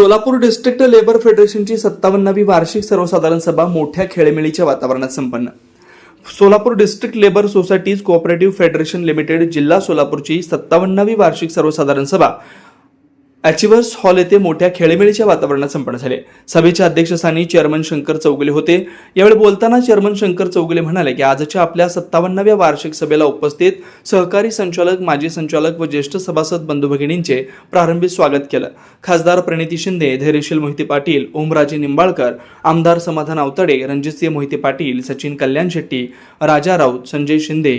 Solapur district labour फेडरेशनची सत्तावन्नावी वार्षिक सर्वसाधारण सभा मोठ्या खेळमेळीच्या वातावरणात संपन्न. Solapur district labour societies cooperative federation limited जिल्हा सोलापूरची सत्तावन्नावी वार्षिक सर्वसाधारण सभा अचिव्हर्स हॉल येथे मोठ्या खेळीमेळीच्या वातावरणात संपन्न झाले. सभेच्या अध्यक्षस्थानी चेअरमन शंकर चौगुले होते. यावेळी बोलताना चेअरमन शंकर चौगुले म्हणाले की आजच्या आपल्या सत्तावन्नाव्या वार्षिक सभेला उपस्थित सहकारी संचालक माजी संचालक व ज्येष्ठ सभासद बंधू भगिनींचे प्रारंभी स्वागत केलं. खासदार प्रणिती शिंदे धैर्यशील मोहिते पाटील ओमराजे निंबाळकर आमदार समाधान आवतडे रणजितसिंह मोहिते पाटील सचिन कल्याण शेट्टी राजा राऊत संजय शिंदे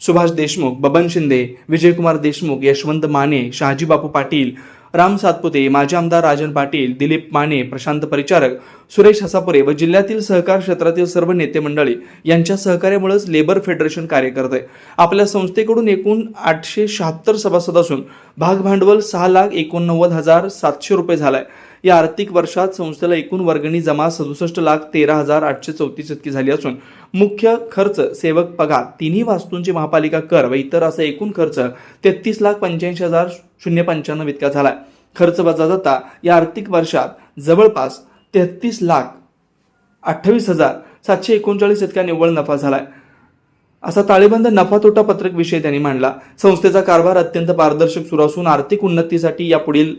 सुभाष देशमुख बबन शिंदे विजयकुमार देशमुख यशवंत माने शहाजीबापू पाटील राम सातपुते माजी आमदार राजन पाटील दिलीप माने प्रशांत परिचारक सुरेश हसापुरे व जिल्ह्यातील सहकार क्षेत्रातील सर्व नेते मंडळी यांच्या सहकार्यामुळेच लेबर फेडरेशन कार्य करते आहे. आपल्या संस्थेकडून एकूण आठशे शहात्तर सभासद असून भागभांडवल सहा लाख एकोणनव्वद हजार सातशे रुपये झालाय. या आर्थिक वर्षात संस्थेला एकूण वर्गणी जमा सदुसष्ट लाख तेरा हजार आठशे चौतीस इतकी झाली असून मुख्य खर्च सेवक पगार तिन्ही वास्तूंची महापालिका कर व इतर असा एकूण खर्च तेहतीस लाख पंच्याऐंशी हजार शून्य पंच्याण्णव इतका झाला खर्च वजा जाता या आर्थिक वर्षात जवळपास तेहतीस लाख अठ्ठावीस हजार सातशे एकोणचाळीस इतका निव्वळ नफा झालाय. असा ताळेबंद नफा तोटा पत्रक विषय त्यांनी मांडला. संस्थेचा कारभार अत्यंत पारदर्शक सुरू असून आर्थिक उन्नतीसाठी यापुढील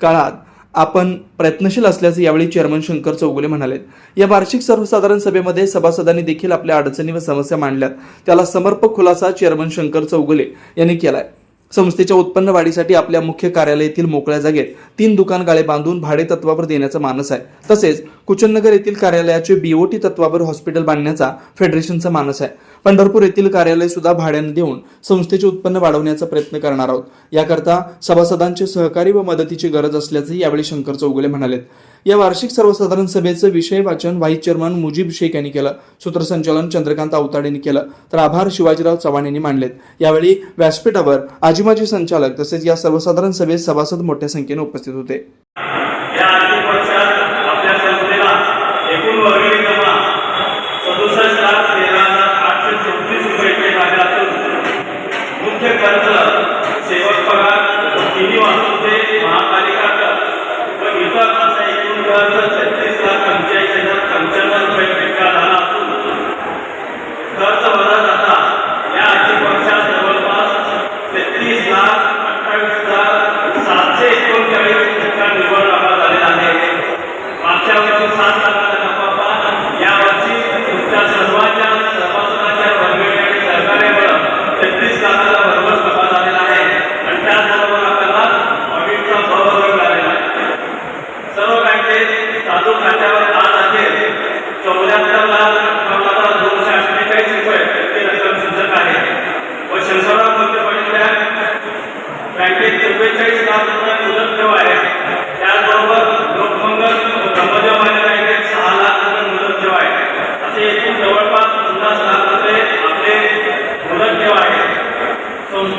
काळात आपण प्रयत्नशील असल्याचं यावेळी चेअरमन शंकर चौगुले म्हणाले. या वार्षिक सर्वसाधारण सभेमध्ये सभासदांनी देखील आपल्या अडचणी व समस्या मांडल्यात त्याला समर्पक खुलासा चेअरमन शंकर चौगुले यांनी केलाय. संस्थेच्या उत्पन्न वाढीसाठी आपल्या मुख्य कार्यालयातील मोकळ्या जागेत तीन दुकान गाळे बांधून भाडे तत्वावर देण्याचा मानस आहे. तसेच कुचननगर येथील कार्यालयाचे बीओटी तत्वावर हॉस्पिटल बांधण्याचा फेडरेशनचा मानस आहे. पंढरपूर येथील कार्यालय सुद्धा भाड्याने देऊन संस्थेचे उत्पन्न वाढवण्याचा प्रयत्न करणार आहोत. याकरता सभासदांचे सहकारी व मदतीची गरज असल्याचंही यावेळी शंकर चौगुले म्हणालेत. या वार्षिक सर्वसाधारण सभेचं विषय वाचन व्हाईस चेअरमन मुजीब शेख यांनी केलं. सूत्रसंचालन चंद्रकांत अवताडेंनी यांनी केलं. तर आभार शिवाजीराव चव्हाण यांनी मांडलेत. यावेळी व्यासपीठावर आजीमाजी संचालक तसेच या सर्वसाधारण सभेत सभासद मोठ्या संख्येने उपस्थित होते.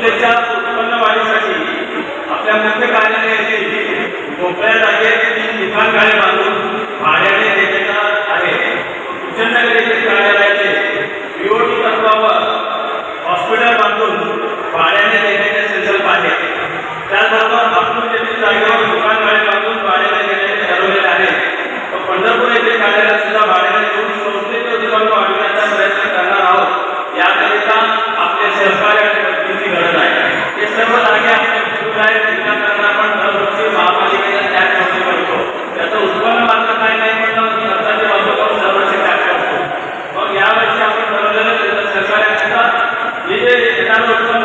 संस्थेच्या उत्पन्न वाढीसाठी आपल्या मुख्य कार्यालयातील मोकळ्या जागेत तीन दुकान गाळे बांधून भाड्याने Thank you.